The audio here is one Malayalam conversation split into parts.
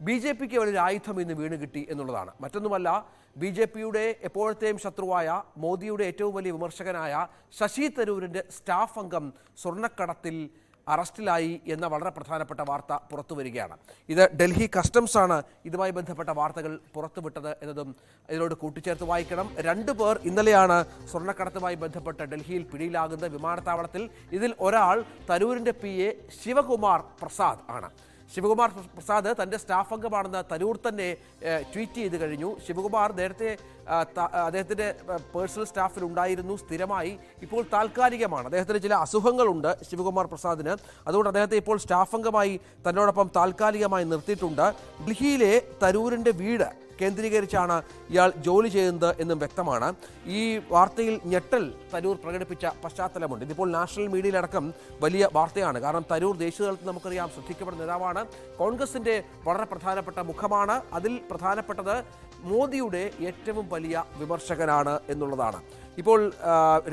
ബി ജെ പിക്ക് വലിയൊരു ആയുധം ഇന്ന് വീണ് കിട്ടി എന്നുള്ളതാണ്. മറ്റൊന്നുമല്ല ബി ജെ പിയുടെ എപ്പോഴത്തെയും ശത്രുവായ മോദിയുടെ ഏറ്റവും വലിയ വിമർശകനായ ശശി തരൂരിന്റെ സ്റ്റാഫ് അംഗം സ്വർണക്കടത്തിൽ അറസ്റ്റിലായി എന്ന വളരെ പ്രധാനപ്പെട്ട വാർത്ത പുറത്തു വരികയാണ് ഇത് ഡൽഹി കസ്റ്റംസ് ആണ് ഇതുമായി ബന്ധപ്പെട്ട വാർത്തകൾ പുറത്തുവിട്ടത് എന്നതും ഇതിനോട് കൂട്ടിച്ചേർത്ത് വായിക്കണം. രണ്ടു പേർ ഇന്നലെയാണ് സ്വർണക്കടത്തുമായി ബന്ധപ്പെട്ട് ഡൽഹിയിൽ പിടിയിലാകുന്ന വിമാനത്താവളത്തിൽ ഇതിൽ ഒരാൾ തരൂരിന്റെ പി എ ശിവകുമാർ പ്രസാദ് ആണ്. ശിവകുമാർ പ്രസാദ് തന്റെ സ്റ്റാഫ് അംഗമാണെന്ന് തരൂർ തന്നെ ട്വീറ്റ് ചെയ്ത് കഴിഞ്ഞു. ശിവകുമാർ നേരത്തെ അദ്ദേഹത്തിന്റെ പേഴ്സണൽ സ്റ്റാഫിൽ ഉണ്ടായിരുന്നു സ്ഥിരമായി. ഇപ്പോൾ താൽക്കാലികമാണ്. അദ്ദേഹത്തിന് ചില അസുഖങ്ങളുണ്ട് ശിവകുമാർ പ്രസാദിന്. അതുകൊണ്ട് അദ്ദേഹത്തെ ഇപ്പോൾ സ്റ്റാഫ് അംഗമായി തന്നോടൊപ്പം താൽക്കാലികമായി നിർത്തിയിട്ടുണ്ട്. ഡൽഹിയിലെ തരൂരിന്റെ വീട് കേന്ദ്രീകരിച്ചാണ് ഇയാൾ ജോലി ചെയ്യുന്നത് എന്നും വ്യക്തമാണ്. ഈ വാർത്തയിൽ ഞെട്ടൽ തരൂർ പ്രകടിപ്പിച്ച പശ്ചാത്തലമുണ്ട്. ഇതിപ്പോൾ നാഷണൽ മീഡിയയിലടക്കം വലിയ വാർത്തയാണ്. കാരണം തരൂർ ദേശീയതലത്തിൽ നമുക്കറിയാം ശ്രദ്ധിക്കപ്പെടുന്ന നേതാവാണ്. കോൺഗ്രസിന്റെ വളരെ പ്രധാനപ്പെട്ട മുഖമാണ്. അതിൽ പ്രധാനപ്പെട്ടത് മോദിയുടെ ഏറ്റവും വലിയ വിമർശകനാണ് എന്നുള്ളതാണ്. ഇപ്പോൾ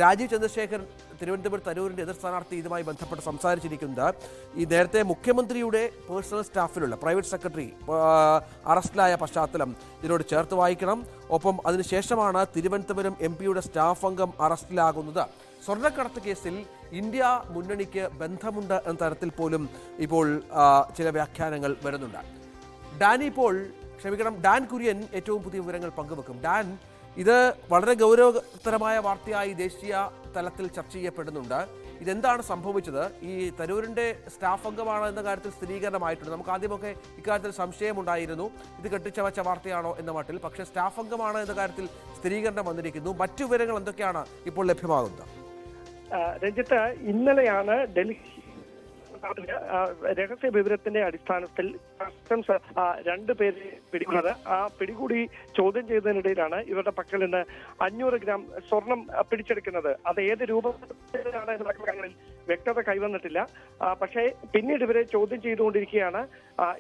രാജീവ് ചന്ദ്രശേഖരൻ തിരുവനന്തപുരം തരൂരിന്റെ എതിർ സ്ഥാനാർത്ഥി ഇതുമായി ബന്ധപ്പെട്ട് സംസാരിച്ചിരിക്കുന്നത് ഈ നേരത്തെ മുഖ്യമന്ത്രിയുടെ പേഴ്സണൽ സ്റ്റാഫിലുള്ള പ്രൈവറ്റ് സെക്രട്ടറി അറസ്റ്റിലായ പശ്ചാത്തലം ഇതിനോട് ചേർത്ത് വായിക്കണം. ഒപ്പം അതിനുശേഷമാണ് തിരുവനന്തപുരം എം പിയുടെ സ്റ്റാഫ് അംഗം അറസ്റ്റിലാകുന്നത്. സ്വർണക്കടത്ത് കേസിൽ ഇന്ത്യ മുന്നണിക്ക് ബന്ധമുണ്ട് എന്ന തരത്തിൽ പോലും ഇപ്പോൾ ചില വ്യാഖ്യാനങ്ങൾ വരുന്നുണ്ട്. ഡാനി ഇപ്പോൾ ക്ഷമിക്കണം ഡാൻ കുര്യൻ ഏറ്റവും പുതിയ വിവരങ്ങൾ പങ്കുവെക്കും. ഡാൻ ഇത് വളരെ ഗൗരവതരമായ വാർത്തയായി ദേശീയ തലത്തിൽ ചർച്ച ചെയ്യപ്പെടുന്നുണ്ട്. ഇതെന്താണ് സംഭവിച്ചത്? ഈ തരൂരിന്റെ സ്റ്റാഫ് അംഗമാണ് എന്ന കാര്യത്തിൽ സ്ഥിരീകരണമായിട്ടുണ്ട്. നമുക്ക് ആദ്യമൊക്കെ ഇക്കാര്യത്തിൽ സംശയമുണ്ടായിരുന്നു ഇത് കെട്ടിച്ചവച്ച വാർത്തയാണോ എന്ന മട്ടിൽ. പക്ഷേ സ്റ്റാഫ് അംഗമാണ് എന്ന കാര്യത്തിൽ സ്ഥിരീകരണം വന്നിരിക്കുന്നു. മറ്റു വിവരങ്ങൾ എന്തൊക്കെയാണ് ഇപ്പോൾ ലഭ്യമാകുന്നത്? രഞ്ജിത്ത് ഇന്നലെയാണ് ഡൽഹി രഹസ്യ വിവരത്തിന്റെ അടിസ്ഥാനത്തിൽ കസ്റ്റംസ് രണ്ടു പേരെ പിടികൂടുന്നത് ആ പിടികൂടി ചോദ്യം ചെയ്തതിനിടയിലാണ് ഇവരുടെ പക്കൽ നിന്ന് അഞ്ഞൂറ് ഗ്രാം സ്വർണം പിടിച്ചെടുക്കുന്നത്. അത് ഏത് രൂപത്തിലാണ് എന്നുള്ള വ്യക്തത കൈവന്നിട്ടില്ല. പക്ഷേ പിന്നീട് ഇവരെ ചോദ്യം ചെയ്തുകൊണ്ടിരിക്കുകയാണ്.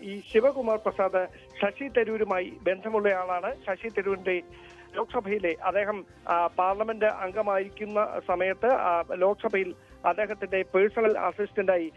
ഈ ശിവകുമാർ പ്രസാദ് ശശി തരൂരുമായി ബന്ധമുള്ളയാളാണ് ശശി തരൂരിന്റെ ലോക്സഭയിലെ അദ്ദേഹം പാർലമെന്റ് അംഗമായിരിക്കുന്ന സമയത്ത് ലോക്സഭയിൽ അദ്ദേഹത്തിന്റെ പേഴ്സണൽ അസിസ്റ്റന്റായി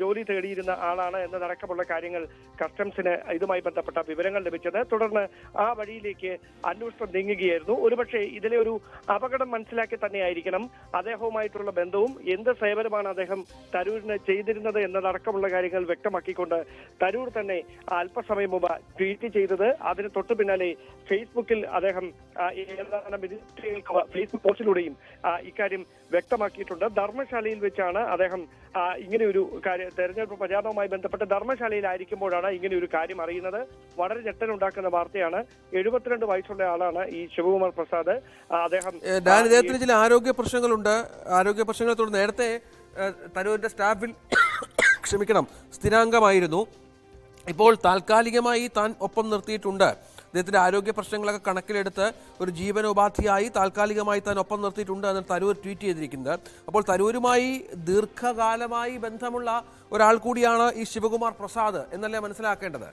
ജോലി തേടിയിരുന്ന ആളാണ് എന്നതടക്കമുള്ള കാര്യങ്ങൾ കസ്റ്റംസിന് ഇതുമായി ബന്ധപ്പെട്ട വിവരങ്ങൾ ലഭിച്ചത്. തുടർന്ന് ആ വഴിയിലേക്ക് അന്വേഷണം നീങ്ങുകയായിരുന്നു. ഒരുപക്ഷെ ഇതിലെ ഒരു അപകടം മനസ്സിലാക്കി തന്നെയായിരിക്കണം. അദ്ദേഹവുമായിട്ടുള്ള ബന്ധവും എന്ത് സേവനമാണ് അദ്ദേഹം തരൂരിന് ചെയ്തിരുന്നത് എന്നതടക്കമുള്ള കാര്യങ്ങൾ വ്യക്തമാക്കിക്കൊണ്ട് തരൂർ തന്നെ അല്പസമയം മുമ്പ് ട്വീറ്റ് ചെയ്തത്. അതിന് തൊട്ടു പിന്നാലെ ഫേസ്ബുക്കിൽ അദ്ദേഹം ഫേസ്ബുക്ക് പോസ്റ്റിലൂടെയും ഇക്കാര്യം വ്യക്തമാക്കിയിട്ടുണ്ട്. ധർമ്മശാലയിൽ വെച്ചാണ് അദ്ദേഹം ഇങ്ങനെ ഒരു കാര്യം തെരഞ്ഞെടുപ്പ് പ്രചാരണവുമായി ബന്ധപ്പെട്ട് ധർമ്മശാലയിലായിരിക്കുമ്പോഴാണ് ഇങ്ങനെ ഒരു കാര്യം അറിയുന്നത്. വളരെ ഞെട്ടലുണ്ടാക്കുന്ന വാർത്തയാണ്. എഴുപത്തിരണ്ട് വയസ്സുള്ള ആളാണ് ഈ ശിവകുമാർ പ്രസാദ്. അദ്ദേഹം ഇദ്ദേഹത്തിന് ചില ആരോഗ്യ പ്രശ്നങ്ങളുണ്ട്. ആരോഗ്യ പ്രശ്നങ്ങളെ തുടർന്ന് നേരത്തെ തരൂരിന്റെ സ്റ്റാഫിൽ ക്ഷമിക്കണം സ്ഥിരാംഗമായിരുന്നു. ഇപ്പോൾ താൽക്കാലികമായി താൻ ഒപ്പം നിർത്തിയിട്ടുണ്ട്. അദ്ദേഹത്തിന്റെ ആരോഗ്യ പ്രശ്നങ്ങളൊക്കെ കണക്കിലെടുത്ത് ഒരു ജീവനോപാധിയായി താൽക്കാലികമായി താൻ ഒപ്പം നിർത്തിയിട്ടുണ്ട് എന്ന് തരൂർ ട്വീറ്റ് ചെയ്തിരിക്കുന്നത്. അപ്പോൾ തരൂരുമായി ദീർഘകാലമായി ബന്ധമുള്ള ഒരാൾ കൂടിയാണ് ഈ ശിവകുമാർ പ്രസാദ് എന്നല്ലേ മനസ്സിലാക്കേണ്ടത്?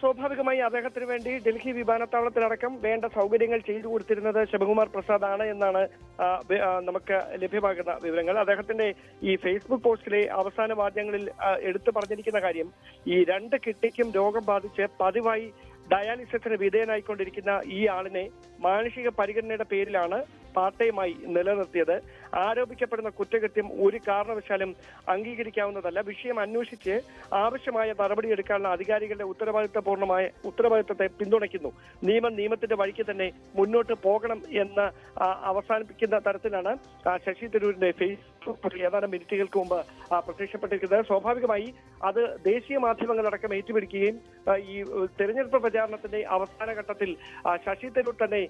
സ്വാഭാവികമായി അദ്ദേഹത്തിന് വേണ്ടി ഡൽഹി വിമാനത്താവളത്തിലടക്കം വേണ്ട സൗകര്യങ്ങൾ ചെയ്തു കൊടുത്തിരുന്നത് ശിവകുമാർ പ്രസാദ് ആണ് എന്നാണ് നമുക്ക് ലഭ്യമാകുന്ന വിവരങ്ങൾ. അദ്ദേഹത്തിന്റെ ഈ ഫേസ്ബുക്ക് പോസ്റ്റിലെ അവസാന വാദ്യങ്ങളിൽ എടുത്തു പറഞ്ഞിരിക്കുന്ന കാര്യം ഈ രണ്ട് കിട്ടിക്കും രോഗം ബാധിച്ച് പതിവായി ഡയാലിസിസിന് വിധേയനായിക്കൊണ്ടിരിക്കുന്ന ഈ ആളിനെ മാനുഷിക പരിഗണനയുടെ പേരിലാണ് പാർട്ടയുമായി നിലനിർത്തിയത്. ആരോപിക്കപ്പെടുന്ന കുറ്റകൃത്യം ഒരു കാരണവശാലും അംഗീകരിക്കാവുന്നതല്ല. വിഷയം അന്വേഷിച്ച് ആവശ്യമായ നടപടിയെടുക്കാനുള്ള അധികാരികളുടെ ഉത്തരവാദിത്തപൂർണമായ ഉത്തരവാദിത്തത്തെ പിന്തുണയ്ക്കുന്നു. നിയമം നിയമത്തിന്റെ വഴിക്ക് തന്നെ മുന്നോട്ട് പോകണം എന്ന് അവസാനിപ്പിക്കുന്ന തരത്തിലാണ് ശശി തരൂരിന്റെ ഫേസ്ബുക്ക് ഏതാനും മിനിറ്റുകൾക്ക് മുമ്പ് പ്രത്യക്ഷപ്പെട്ടിരിക്കുന്നത്. സ്വാഭാവികമായി അത് ദേശീയ മാധ്യമങ്ങളടക്കം ഏറ്റുപിടിക്കുകയും ഈ തെരഞ്ഞെടുപ്പ് പ്രചാരണത്തിന്റെ അവസാന ഘട്ടത്തിൽ ശശി തരൂർ തന്നെ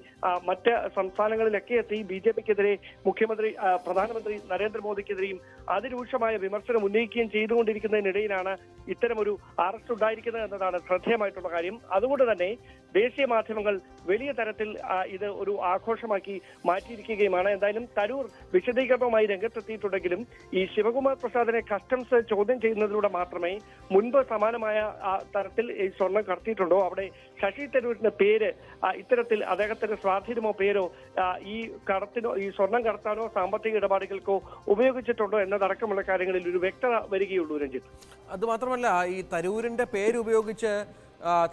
മറ്റ് സംസ്ഥാനങ്ങളിലൊക്കെ എത്തി ബി ജെ പിക്കെതിരെ മുഖ്യമന്ത്രി പ്രധാനമന്ത്രി നരേന്ദ്രമോദിക്കെതിരെയും അതിരൂക്ഷമായ വിമർശനം ഉന്നയിക്കുകയും ചെയ്തുകൊണ്ടിരിക്കുന്നതിനിടയിലാണ് ഇത്തരമൊരു അറസ്റ്റ് ഉണ്ടായിരിക്കുന്നത് എന്നതാണ് ശ്രദ്ധേയമായിട്ടുള്ള കാര്യം. അതുകൊണ്ട് തന്നെ ദേശീയ മാധ്യമങ്ങൾ വലിയ തരത്തിൽ ഇത് ഒരു ആഘോഷമാക്കി മാറ്റിയിരിക്കുകയുമാണ്. എന്തായാലും തരൂർ വിശദീകരണവുമായി രംഗത്തെത്തിയിട്ടുണ്ടെങ്കിലും ഈ ശിവകുമാർ പ്രസാദിനെ കസ്റ്റംസ് ചോദ്യം ചെയ്യുന്നതിലൂടെ മാത്രമേ മുൻപ് സമാനമായ തരത്തിൽ ഈ സ്വർണം കടത്തിയിട്ടുണ്ടോ? അവിടെ ശശി തരൂരിന്റെ പേര് ഇത്തരത്തിൽ അദ്ദേഹത്തിന്റെ സ്വാധീനമോ പേരോ ഈ കടത്തിനോ ഈ സ്വർണം കടത്താനോ സാമ്പത്തിക ഇടപാടുകൾക്കോ ഉപയോഗിച്ചിട്ടുണ്ടോ എന്നതടക്കമുള്ള കാര്യങ്ങളിൽ ഒരു വ്യക്തത വരികയുള്ളൂ രഞ്ജിത്ത്. അത് മാത്രമല്ല ഈ തരൂരിന്റെ പേരുപയോഗിച്ച്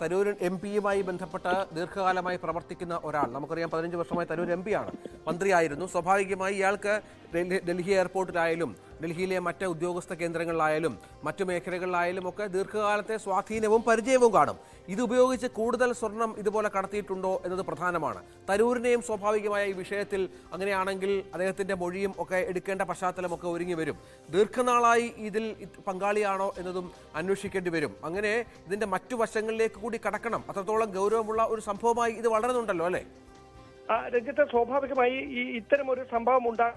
തരൂർ എം പിയുമായി ബന്ധപ്പെട്ട് ദീർഘകാലമായി പ്രവർത്തിക്കുന്ന ഒരാൾ. നമുക്കറിയാം പതിനഞ്ച് വർഷമായി തരൂർ എം പിയാണ് മന്ത്രിയായിരുന്നു. സ്വാഭാവികമായി ഇയാൾക്ക് ഡൽഹി എയർപോർട്ടിലായാലും ഡൽഹിയിലെ മറ്റ് ഉദ്യോഗസ്ഥ കേന്ദ്രങ്ങളിലായാലും മറ്റു മേഖലകളിലായാലും ഒക്കെ ദീർഘകാലത്തെ സ്വാധീനവും പരിചയവും കാണും. ഇത് ഉപയോഗിച്ച് കൂടുതൽ സ്വർണം ഇതുപോലെ കടത്തിയിട്ടുണ്ടോ എന്നത് പ്രധാനമാണ്. തരൂരിനെയും സ്വാഭാവികമായ ഈ വിഷയത്തിൽ അങ്ങനെയാണെങ്കിൽ അദ്ദേഹത്തിന്റെ മൊഴിയും ഒക്കെ എടുക്കേണ്ട പശ്ചാത്തലമൊക്കെ ഒരുങ്ങി വരും. ദീർഘനാളായി ഇതിൽ പങ്കാളിയാണോ എന്നതും അന്വേഷിക്കേണ്ടി വരും. അങ്ങനെ ഇതിന്റെ മറ്റു വശങ്ങളിലേക്ക് കൂടി കടക്കണം. അത്രത്തോളം ഗൗരവമുള്ള ഒരു സംഭവമായി ഇത് വളരുന്നുണ്ടല്ലോ അല്ലേ? രഞ്ജിത്ത് സ്വാഭാവികമായി ഈ ഇത്തരം ഒരു സംഭവം ഉണ്ടാ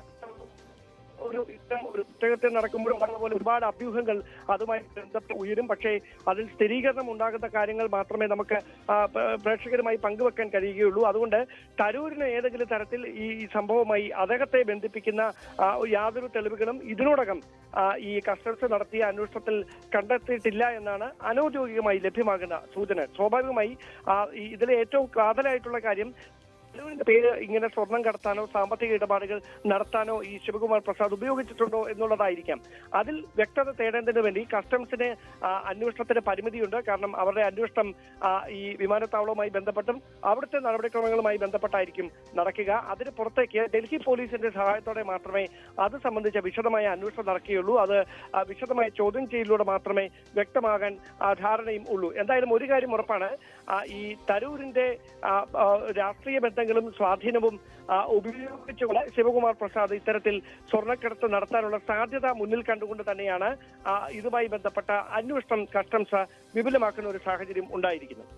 ഒരു ഇത്തരം ഒരു കുറ്റകൃത്യം നടക്കുമ്പോഴും പറഞ്ഞ ഒരുപാട് അഭ്യൂഹങ്ങൾ അതുമായി ബന്ധപ്പെട്ട് ഉയരും. പക്ഷേ അതിൽ സ്ഥിരീകരണം ഉണ്ടാകുന്ന കാര്യങ്ങൾ മാത്രമേ നമുക്ക് പ്രേക്ഷകരുമായി പങ്കുവെക്കാൻ കഴിയുകയുള്ളൂ. അതുകൊണ്ട് തരൂരിന് ഏതെങ്കിലും തരത്തിൽ ഈ സംഭവവുമായി അദ്ദേഹത്തെ ബന്ധിപ്പിക്കുന്ന യാതൊരു തെളിവുകളും ഇതിനോടകം ഈ കസ്റ്റംസ് നടത്തിയ അന്വേഷണത്തിൽ കണ്ടെത്തിയിട്ടില്ല എന്നാണ് അനൌദ്യോഗികമായി ലഭ്യമാകുന്ന സൂചന. സ്വാഭാവികമായി ഇതിലെ ഏറ്റവും കാതലായിട്ടുള്ള കാര്യം പേര് ഇങ്ങനെ സ്വർണം കടത്താനോ സാമ്പത്തിക ഇടപാടുകൾ നടത്താനോ ഈ ശിവകുമാർ പ്രസാദ് ഉപയോഗിച്ചിട്ടുണ്ടോ എന്നുള്ളതായിരിക്കാം. അതിൽ വ്യക്തത തേടേണ്ടതിന് വേണ്ടി കസ്റ്റംസിന് അന്വേഷണത്തിന് പരിമിതിയുണ്ട്. കാരണം അവരുടെ അന്വേഷണം ഈ വിമാനത്താവളവുമായി ബന്ധപ്പെട്ടും അവിടുത്തെ നടപടിക്രമങ്ങളുമായി ബന്ധപ്പെട്ടായിരിക്കും നടക്കുക. അതിന് പുറത്തേക്ക് ഡൽഹി പോലീസിന്റെ സഹായത്തോടെ മാത്രമേ അത് സംബന്ധിച്ച വിശദമായ അന്വേഷണം നടക്കുകയുള്ളൂ. അത് വിശദമായ ചോദ്യം ചെയ്യലിലൂടെ മാത്രമേ വ്യക്തമാകാൻ ധാരണയും ഉള്ളൂ. എന്തായാലും ഒരു കാര്യം ഉറപ്പാണ്. ഈ തരൂരിന്റെ രാഷ്ട്രീയ രാഷ്ട്രീയ ബന്ധങ്ങളും സ്വാധീനവും ഉപയോഗിച്ചുകൊണ്ട് ശിവകുമാർ പ്രസാദ് ഇത്തരത്തിൽ സ്വർണക്കടത്ത് നടത്താനുള്ള സാധ്യത മുന്നിൽ കണ്ടുകൊണ്ട് തന്നെയാണ് ഇതുമായി ബന്ധപ്പെട്ട അന്വേഷണം കസ്റ്റംസ് വിപുലമാക്കുന്ന ഒരു സാഹചര്യം ഉണ്ടായിരിക്കുന്നത്.